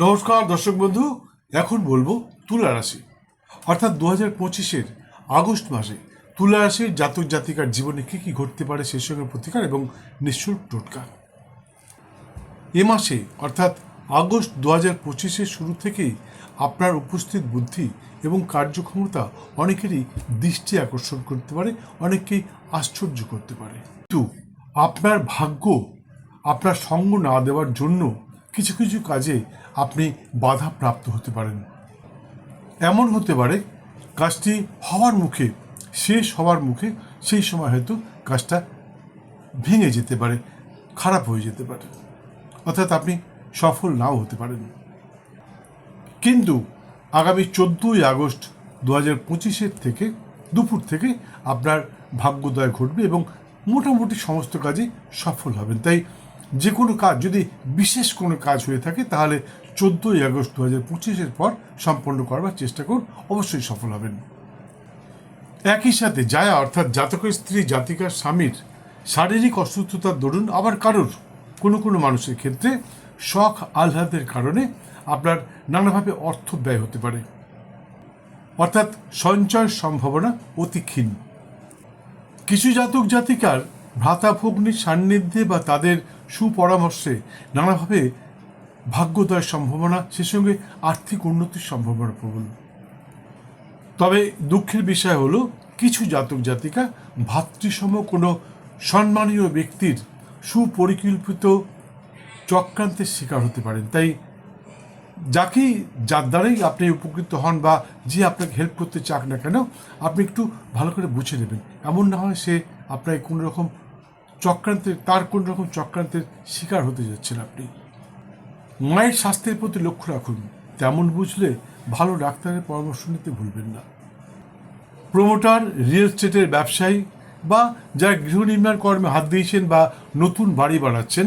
নমস্কার, দর্শক বন্ধু। এখন বলব তুলা রাশি। অর্থাৎ দু হাজার পঁচিশের আগস্ট মাসে তুলা রাশির জাতক জাতিকার জীবনে কী কী ঘটতে পারে সেই সঙ্গে প্রতিকার এবং নিঃশুল্ক টোটকা। এ মাসে, অর্থাৎ আগস্ট দু হাজার পঁচিশের শুরু থেকেই আপনার উপস্থিত বুদ্ধি এবং কার্যক্ষমতা অনেকেরই দৃষ্টি আকর্ষণ করতে পারে, অনেককেই আশ্চর্য করতে পারে। কিন্তু আপনার ভাগ্য আপনার সঙ্গ না দেওয়ার জন্য কিছু কিছু কাজে আপনি বাধা প্রাপ্ত হতে পারেন। এমন হতে পারে কাজটি হওয়ার মুখে, শেষ হওয়ার মুখে সেই সময় হয়তো কাজটা ভেঙে যেতে পারে, খারাপ হয়ে যেতে পারে। অর্থাৎ আপনি সফল নাও হতে পারেন। কিন্তু আগামী চোদ্দোই আগস্ট দু হাজার পঁচিশের থেকে দুপুর থেকে আপনার ভাগ্যোদয় ঘটবে এবং মোটামুটি সমস্ত কাজে সফল হবেন। তাই যে কোনো কাজ, যদি বিশেষ কোনো কাজ হয়ে থাকে, তাহলে চোদ্দোই আগস্ট দু হাজার পঁচিশের পর সম্পন্ন করবার চেষ্টা করুন, অবশ্যই সফল হবেন। একই সাথে জায়া, অর্থাৎ জাতকের স্ত্রী, জাতিকার স্বামীর শারীরিক অসুস্থতার দরুন আবার কারোর? কোনো কোনো মানুষের ক্ষেত্রে শখ, আহ্লাদের কারণে আপনার নানাভাবে অর্থ ব্যয় হতে পারে। অর্থাৎ সঞ্চয়ের সম্ভাবনা অতি ক্ষীণ। কিছু জাতক, জাতিকার ভ্রাতা ভগ্নির সান্নিধ্যে বা তাদের সুপরামর্শে নানাভাবে ভাগ্যোদয়ের সম্ভাবনা সে সঙ্গে আর্থিক উন্নতির সম্ভাবনা প্রবল। তবে দুঃখের বিষয় হলো, কিছু জাতক জাতিকা ভাতৃসম কোনো সম্মানীয় ব্যক্তির সুপরিকল্পিত চক্রান্তের শিকার হতে পারেন। তাই যাকেই যার দ্বারাই আপনি উপকৃত হন বা যে আপনাকে হেল্প করতে চাক না কেন, আপনি একটু ভালো করে বুঝে নেবেন। এমন না হয় সে আপনাকে কোনো রকম চক্রান্তের তার কোনো রকম চক্রান্তের শিকার হতে যাচ্ছেন আপনি। মায়ের স্বাস্থ্যের প্রতি লক্ষ্য রাখুন। তেমন বুঝলে ভালো ডাক্তারের পরামর্শ নিতে ভুলবেন না। প্রমোটার, রিয়েল এস্টেটের ব্যবসায়ী বা যারা গৃহ নির্মাণ কর্মে হাত দিয়েছেন বা নতুন বাড়ি বানাচ্ছেন,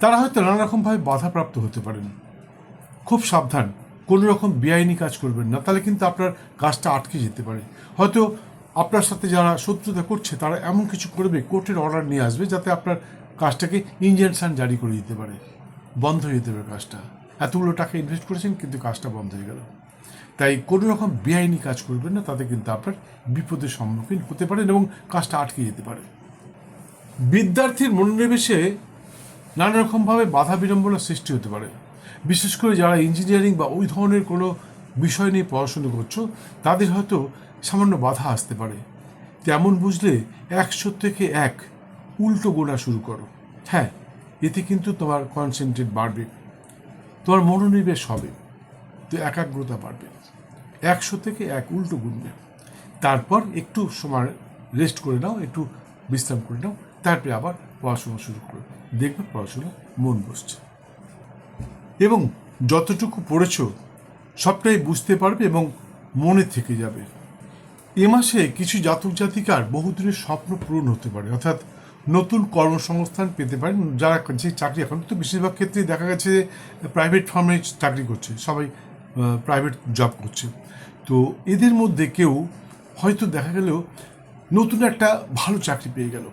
তারা হয়তো নানা রকমভাবে বাধাপ্রাপ্ত হতে পারেন। খুব সাবধান, কোনো রকম বেআইনি কাজ করবেন না। তাহলে কিন্তু আপনার কাজটা আটকে যেতে পারে। হয়তো আপনার সাথে যারা শত্রুতা করছে, তারা এমন কিছু করবে, কোর্টের অর্ডার নিয়ে আসবে যাতে আপনার কাজটাকে ইনজেকশন জারি করে দিতে পারে। বন্ধ হয়ে যেতে পারে কাজটা। এতগুলো টাকা ইনভেস্ট করেছেন, কিন্তু কাজটা বন্ধ হয়ে গেল। তাই কোনো রকম বেআইনি কাজ করবেন না, তাতে কিন্তু আপনার বিপদের সম্মুখীন হতে পারেন এবং কাজটা আটকে যেতে পারে। বিদ্যার্থীর মনোনিবেশে নানা রকমভাবে বাধা বিড়ম্বনার সৃষ্টি হতে পারে। বিশেষ করে যারা ইঞ্জিনিয়ারিং বা ওই ধরনের কোনো বিষয় নিয়ে পড়াশুনো করছ, তাদের হয়তো সামান্য বাধা আসতে পারে। তেমন বুঝলে একশো থেকে এক উল্টো গোনা শুরু করো। হ্যাঁ এতে কিন্তু তোমার কনসেন্ট্রেট বাড়বে। তোমার মনোনিবেশ হবে। তো একাগ্রতা বাড়বে। একশো থেকে এক উল্টো গুনবে তারপর একটু সময় রেস্ট করে নাও, একটু বিশ্রাম করে নাও, তারপরে আবার পড়াশোনা শুরু করো। দেখবে পড়াশোনা মন বসছে। এবং যতটুকু পড়েছ সবটাই বুঝতে পারবে এবং মনে থেকে যাবে। এ মাসে কিছু জাতক জাতিকার বহুদিনের স্বপ্ন পূরণ হতে পারে। অর্থাৎ নতুন কর্মসংস্থান পেতে পারেন। যারা যে চাকরি এখন তো বেশিরভাগ ক্ষেত্রে দেখা গেছে প্রাইভেট ফার্মে চাকরি করছে, সবাই প্রাইভেট জব করছে। তো এদের মধ্যে কেউ হয়তো দেখা গেল নতুন একটা ভালো চাকরি পেয়ে গেল।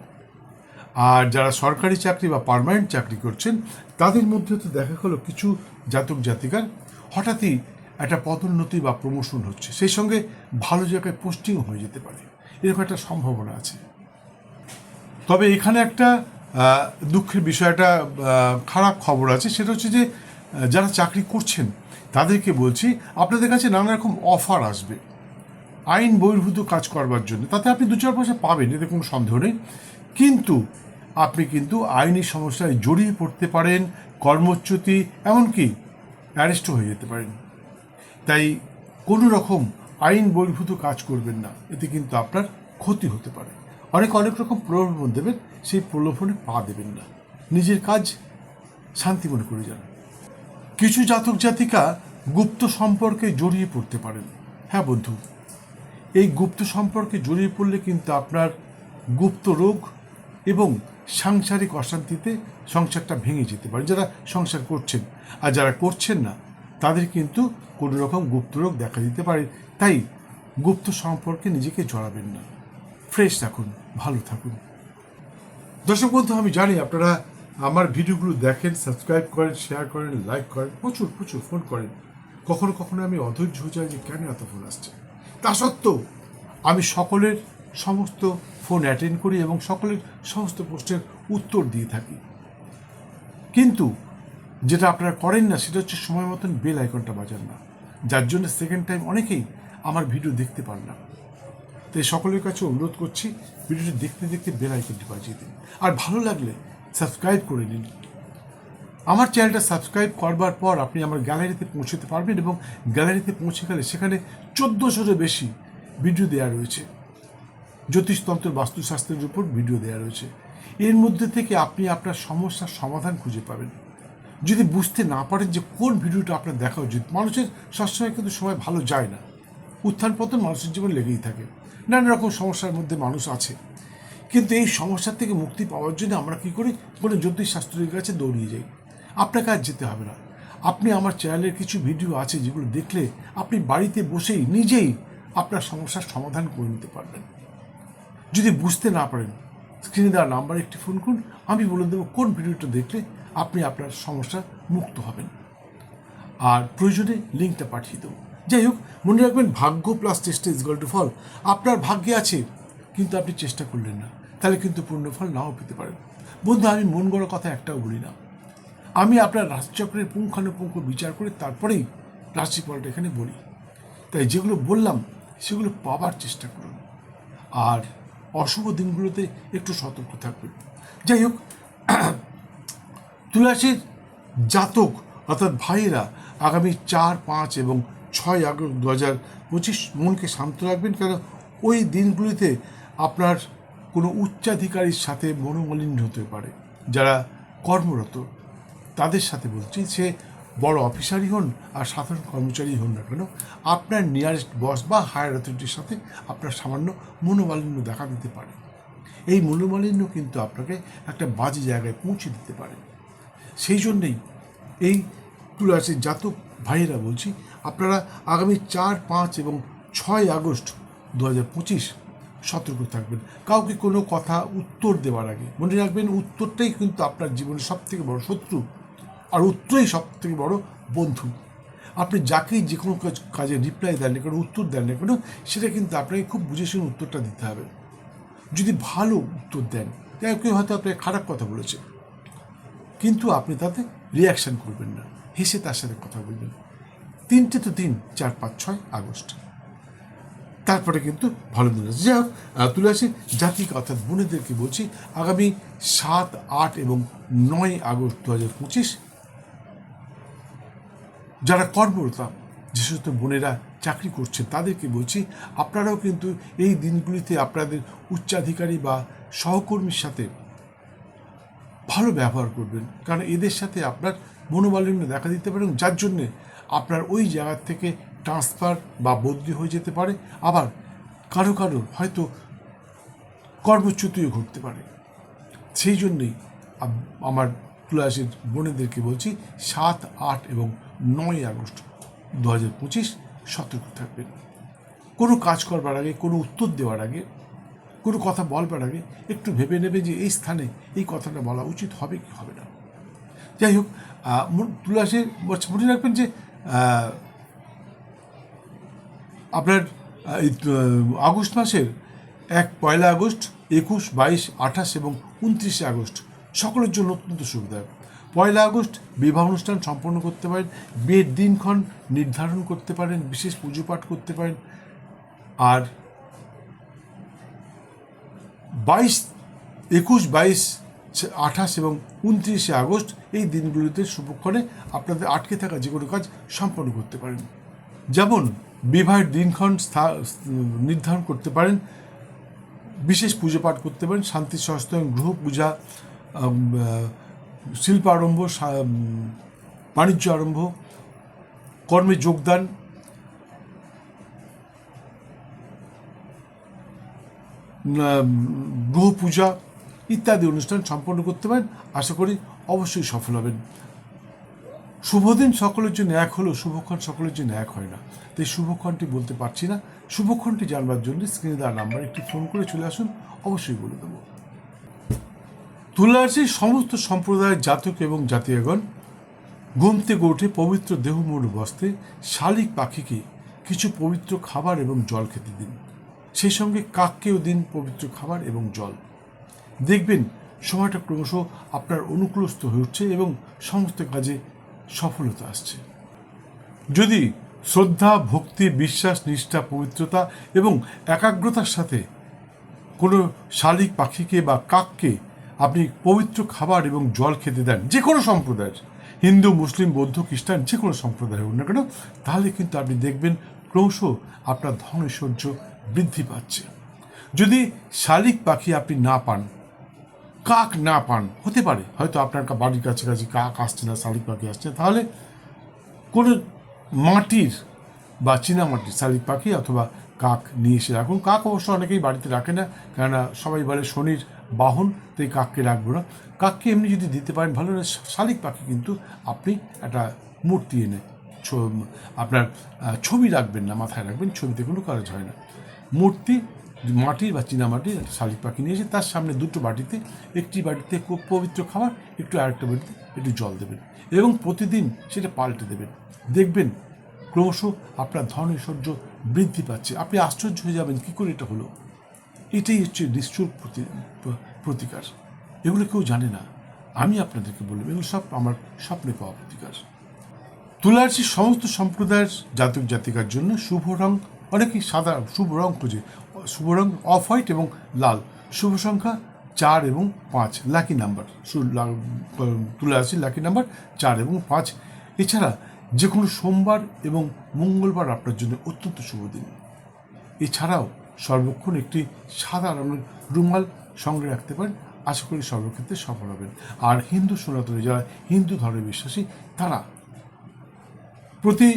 আর যারা সরকারি চাকরি বা পার্মানেন্ট চাকরি করছেন, তাদের মধ্যে তো দেখা গেলো কিছু জাতক জাতিকার হঠাৎই একটা পদোন্নতি বা প্রমোশন হচ্ছে। সেই সঙ্গে ভালো জায়গায় পোস্টিংও হয়ে যেতে পারে। এরকম একটা সম্ভাবনা আছে। তবে এখানে একটা দুঃখের বিষয় একটা খারাপ খবর আছে। সেটা হচ্ছে যে যারা চাকরি করছেন, তাদেরকে বলছি, আপনাদের কাছে নানা রকম অফার আসবে। আইন বহির্ভূত কাজ করবার জন্য। তাতে আপনি দু চার পয়সা পাবেন, এতে কোনো সন্দেহ নেই। কিন্তু, আপনি কিন্তু আইনি সমস্যায় জড়িয়ে পড়তে পারেন, কর্মচ্যুতি, এমনকি অ্যারেস্টও হয়ে যেতে পারেন। তাই কোনো রকম আইন বহির্ভূত কাজ করবেন না। এতে কিন্তু আপনার ক্ষতি হতে পারে। অনেক অনেক রকম প্রলোভন দেবেন, সেই প্রলোভনে পা দেবেন না। নিজের কাজ শান্তি মনে করে যান। কিছু জাতক জাতিকা গুপ্ত সম্পর্কে জড়িয়ে পড়তে পারেন। হ্যাঁ বন্ধু, এই গুপ্ত সম্পর্কে জড়িয়ে পড়লে কিন্তু আপনার গুপ্ত রোগ এবং সাংসারিক অশান্তিতে সংসারটা ভেঙে যেতে পারে। যারা সংসার করছেন, আর যারা করছেন না তাদের কিন্তু কোনো রকম গুপ্ত রোগ দেখা দিতে পারে। তাই গুপ্ত সম্পর্কে নিজেকে জড়াবেন না। ফ্রেশ থাকুন, ভালো থাকুন। দর্শক বন্ধু, আমি জানি আপনারা আমার ভিডিওগুলো দেখেন, সাবস্ক্রাইব করেন শেয়ার করেন লাইক করেন, প্রচুর প্রচুর ফোন করেন। কখনো কখনো আমি অধৈর্য হয়ে যাই যে কেন এত ফোন আসছে? তা সত্ত্বেও আমি সকলের সমস্ত ফোন অ্যাটেন্ড করি এবং সকলের সমস্ত প্রশ্নের উত্তর দিয়ে থাকি। কিন্তু যেটা আপনারা করেন না, সেটা হচ্ছে সময় মতন বেল আইকনটা বাজান না। যার জন্য সেকেন্ড টাইম অনেকেই আমার ভিডিও দেখতে পান না। তাই সকলের কাছে অনুরোধ করছি ভিডিওটি দেখতে দেখতে বেল আইকনটি বাজিয়ে দিন। আর ভালো লাগলে সাবস্ক্রাইব করে নিন। আমার চ্যানেলটা সাবস্ক্রাইব করবার পর আপনি আমার গ্যালারিতে পৌঁছতে পারবেন এবং গ্যালারিতে পৌঁছে গেলে সেখানে চোদ্দোশোরও বেশি ভিডিও দেওয়া রয়েছে। জ্যোতিষতন্ত্র বাস্তুশাস্ত্রের উপর ভিডিও দেওয়া রয়েছে। এর মধ্যে থেকে আপনি আপনার সমস্যার সমাধান খুঁজে পাবেন। যদি বুঝতে না পারেন যে কোন ভিডিওটা আপনার দেখা উচিত, মানুষের সবসময় কিন্তু সময় ভালো যায় না। উত্থান পতন মানুষের জীবন লেগেই থাকে। নানা রকম সমস্যার মধ্যে মানুষ আছে। কিন্তু এই সমস্যার থেকে মুক্তি পাওয়ার জন্য আমরা কী করি? কোনো জ্যোতিষশাস্ত্রের কাছে দৌড়িয়ে যাই। আপনাকে আর যেতে হবে না। আপনি আমার চ্যানেলের কিছু ভিডিও আছে যেগুলো দেখলে আপনি বাড়িতে বসেই নিজেই আপনার সমস্যার সমাধান করে নিতে পারবেন। যদি বুঝতে না পারেন স্ক্রিনে দেওয়া নাম্বার একটি ফোন করুন। আমি বলে দেবো কোন ভিডিওটা দেখলে আপনি আপনার সমস্যা মুক্ত হবেন। আর প্রয়োজনে লিঙ্কটা পাঠিয়ে দেবো। যাই হোক, মনে রাখবেন ভাগ্য প্লাস চেষ্টা ইজ গল টু ফল। আপনার ভাগ্যে আছে, কিন্তু আপনি চেষ্টা করলেন না। তাহলে কিন্তু পূর্ণ ফল নাও পেতে পারেন। বন্ধু, আমি মন গড়া কথা একটাও বলি না। আমি আপনার রাশিচক্রের পুঙ্খানুপুঙ্খ বিচার করে তারপরেই রাশিফলটা এখানে বলি। তাই যেগুলো বললাম, সেগুলো পাবার চেষ্টা করুন। আর অশুভ দিনগুলোতে একটু সতর্ক থাকবেন। যাই হোক তুলাসীর জাতক, অর্থাৎ ভাইয়েরা, আগামী চার, পাঁচ এবং ছয় আগস্ট দু হাজার পঁচিশ মনকে শান্ত রাখবেন। কারণ ওই দিনগুলিতে আপনার কোনো উচ্চাধিকারীর সাথে মনোমালিন্য হতে পারে। যারা কর্মরত, তাদের সাথে বলছি, সে বড় অফিসারই হন আর সাধারণ কর্মচারী হন না কেন, আপনার নিয়ারেস্ট বস বা হায়ার অথরিটির সাথে আপনার সামান্য মনোমালিন্য দেখা দিতে পারে। এই মনোমালিন্য কিন্তু আপনাকে একটা বাজে জায়গায় পৌঁছে দিতে পারে। সেই জন্যেই এই তুলাসের জাতক ভাইয়েরা বলছি, আপনারা আগামী চার, পাঁচ এবং ছয় আগস্ট দু হাজার পঁচিশ সতর্ক থাকবেন। কাউকে কোনো কথা, উত্তর দেওয়ার আগে মনে রাখবেন, উত্তরটাই কিন্তু আপনার জীবনের সব থেকে বড় শত্রু আর উত্তরই সব থেকে বড় বন্ধু। আপনি যাকেই যে কোনো কাজ- কাজে রিপ্লাই দেন না কেন, উত্তর দেন না কেন, সেটা কিন্তু আপনাকে খুব বুঝে শুনে উত্তরটা দিতে হবে। যদি ভালো উত্তর দেন তাই কেউ হয়তো আপনাকে খারাপ কথা বলেছে। কিন্তু আপনি তাতে রিয়াকশান করবেন না। হেসে তার সাথে কথা বলবেন। তিনটে তো তিন চার পাঁচ ছয় আগস্ট। তারপরে কিন্তু ভালো দিন আছে যাই হোক আহ, তুলাসী জাতিক অর্থাৎ বোনেদেরকে বলছি আগামী সাত আট এবং নয় আগস্ট দু হাজার পঁচিশ যারা কর্মরতা যে সমস্ত বোনেরা চাকরি করছেন তাদেরকে বলছি আপনারাও কিন্তু এই দিনগুলিতে আপনাদের উচ্চাধিকারী বা সহকর্মীর সাথে ভালো ব্যবহার করবেন। কারণ এদের সাথে আপনার মনোমালিন্য দেখা দিতে পারে এবং যার জন্যে আপনার ওই জায়গার থেকে ট্রান্সফার বা বদলি হয়ে যেতে পারে। আবার কারও কারও হয়তো কর্মচ্যুতিও ঘটতে পারে। সেই জন্যেই আমার তুলাসের বোনেদেরকে বলছি, সাত, আট এবং নয় আগস্ট দু হাজার পঁচিশ সতর্ক থাকবেন। কোনো কাজ করবার আগে, কোনো উত্তর দেওয়ার আগে কোনো কথা বলবার আগে একটু ভেবে নেবে যে এই স্থানে এই কথাটা বলা উচিত হবে কি হবে না। যাই হোক আহ, মন- রাখবেন যে আপনার আগস্ট মাসের এক পয়লা আগস্ট একুশ বাইশ আঠাশ এবং উনত্রিশে আগস্ট সকলের জন্য অত্যন্ত সুবিধার পয়লা আগস্ট বিবাহ অনুষ্ঠান সম্পন্ন করতে পারেন বিয়ের দিনক্ষণ নির্ধারণ করতে পারেন বিশেষ পুজো পাঠ করতে পারেন। আর বাইশ, একুশ, বাইশ আঠাশ এবং উনত্রিশে আগস্ট এই দিনগুলিতে শুভক্ষণে আপনাদের আটকে থাকা যে কোনো কাজ সম্পন্ন করতে পারেন। যেমন বিবাহের দিনক্ষণ নির্ধারণ করতে পারেন, বিশেষ পুজো পাঠ করতে পারেন, শান্তি সহস্তায়ন গৃহ পূজা শিল্প আরম্ভ বাণিজ্য আরম্ভ, কর্মে যোগদান গ্রহ পূজা ইত্যাদি অনুষ্ঠান সম্পন্ন করতে পারেন। আশা করি অবশ্যই সফল হবেন। শুভদিন সকলের জন্য এক হলেও শুভক্ষণ সকলের জন্য এক হয় না। তাই শুভক্ষণটি বলতে পারছি না। শুভক্ষণটি জানবার জন্য স্ক্রিনে দেওয়া নাম্বার একটি ফোন করে চলে আসুন। অবশ্যই বলে দেবো। তুলা রাশির সমস্ত সম্প্রদায়ের জাতক এবং জাতীয়গণ ঘুম থেকে পবিত্র দেহমূল বস্তে শালিক পাখিকে কিছু পবিত্র খাবার এবং জল খেতে দিন। সেই সঙ্গে কাককেও দিন পবিত্র খাবার এবং জল। দেখবেন, সময়টা ক্রমশ আপনার অনুকূলস্থ হয়ে উঠছে এবং সমস্ত কাজে সফলতা আসছে। যদি শ্রদ্ধা, ভক্তি, বিশ্বাস, নিষ্ঠা, পবিত্রতা এবং একাগ্রতার সাথে কোনো শালিক পাখিকে বা কাককে আপনি পবিত্র খাবার এবং জল খেতে দেন, যে কোনো সম্প্রদায়ের, হিন্দু, মুসলিম, বৌদ্ধ, খ্রিস্টান, যে কোনো সম্প্রদায় হোক না কেন, তাহলে কিন্তু আপনি দেখবেন ক্রমশ আপনার ধন ঐশ্বর্য বৃদ্ধি পাচ্ছে। যদি শালিক পাখি আপনি না পান, কাক না পান, হতে পারে, হয়তো আপনার বাড়ির কাছাকাছি কাক আসছে না, শালিক পাখি আসছে তাহলে কোনো মাটির বা চীনা মাটির শালিক পাখি অথবা কাক নিয়ে এসে রাখুন। কাক অবশ্য অনেকেই বাড়িতে রাখে না, কেননা সবাই বলে শনির বাহন তাই কাককে রাখব না। কাককে এমনি যদি দিতে পারেন, ভালো না শালিক পাখি কিন্তু আপনি একটা মূর্তি এনে আপনার ছবি রাখবেন না, মাথায় রাখবেন, ছবিতে কোনো কাজ হয় না। মূর্তি, মাটির বা চীনা মাটির একটা শালিক পাখি নিয়ে এসে তার সামনে দুটো বাটিতে, একটি বাটিতে খুব পবিত্র খাবার, একটু আরেকটা বাটিতে একটু জল দেবেন এবং প্রতিদিন সেটা পাল্টে দেবেন। দেখবেন ক্রমশ আপনার ধন ঐশ্বর্য বৃদ্ধি পাচ্ছে। আপনি আশ্চর্য হয়ে যাবেন, কী করে এটা হলো? এটাই হচ্ছে নিশ্চুর প্রতি, প্রতিকার। এগুলো কেউ জানে না। আমি আপনাদেরকে বললাম, এগুলো সব আমার স্বপ্নে পাওয়া প্রতিকার। তুলারাশির সমস্ত সম্প্রদায়ের জাতক জাতিকার জন্য শুভ রং অনেকেই সাদা শুভ রং খুঁজে। শুভ রং অফ হোয়াইট এবং লাল। শুভ সংখ্যা চার এবং পাঁচ লাকি নাম্বার তুলারাশির লাকি নাম্বার চার এবং পাঁচ। এছাড়া যে কোনো সোমবার এবং মঙ্গলবার আপনার জন্য অত্যন্ত শুভ দিন। এছাড়াও সর্বক্ষণ একটি সাদা রঙের রুমাল সঙ্গে রাখতে পারেন। আশা করি সর্বক্ষেত্রে সফল হবেন। আর হিন্দু সনাতনী যারা হিন্দু ধর্মে বিশ্বাসী, তারা প্রতি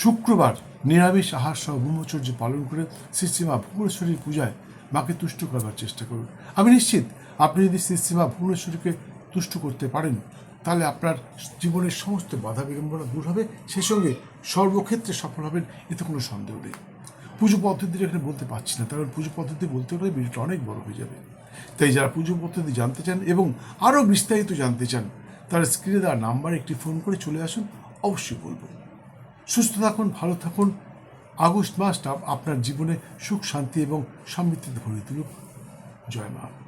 শুক্রবার নিরামিষ আহার সহ ব্রহ্মচর্য পালন করে শ্রীশ্রীমা ভুবনেশ্বরীর পূজায় মাকে তুষ্ট করবার চেষ্টা করুন। আমি নিশ্চিত আপনি যদি শ্রীশ্রীমা ভুবনেশ্বরীকে তুষ্ট করতে পারেন, তাহলে আপনার জীবনের সমস্ত বাধা বিড়ম্বনা দূর হবে। সেই সঙ্গে সর্বক্ষেত্রে সফল হবেন, এতে কোনো সন্দেহ নেই। পুজো পদ্ধতিটা এখানে বলতে পারছি না, কারণ পুজো পদ্ধতি বলতে গেলে ভিডিওটা অনেক বড় হয়ে যাবে। তাই যারা পুজো পদ্ধতি জানতে চান এবং আরও বিস্তারিত জানতে চান, তারা স্ক্রিনে দেওয়া নাম্বারে একটি ফোন করে চলে আসুন, অবশ্যই বলব। সুস্থ থাকুন, ভালো থাকুন। আগস্ট মাসটা আপনার জীবনে সুখ, শান্তি এবং সমৃদ্ধিতে ভরে তুলুক। জয় মা।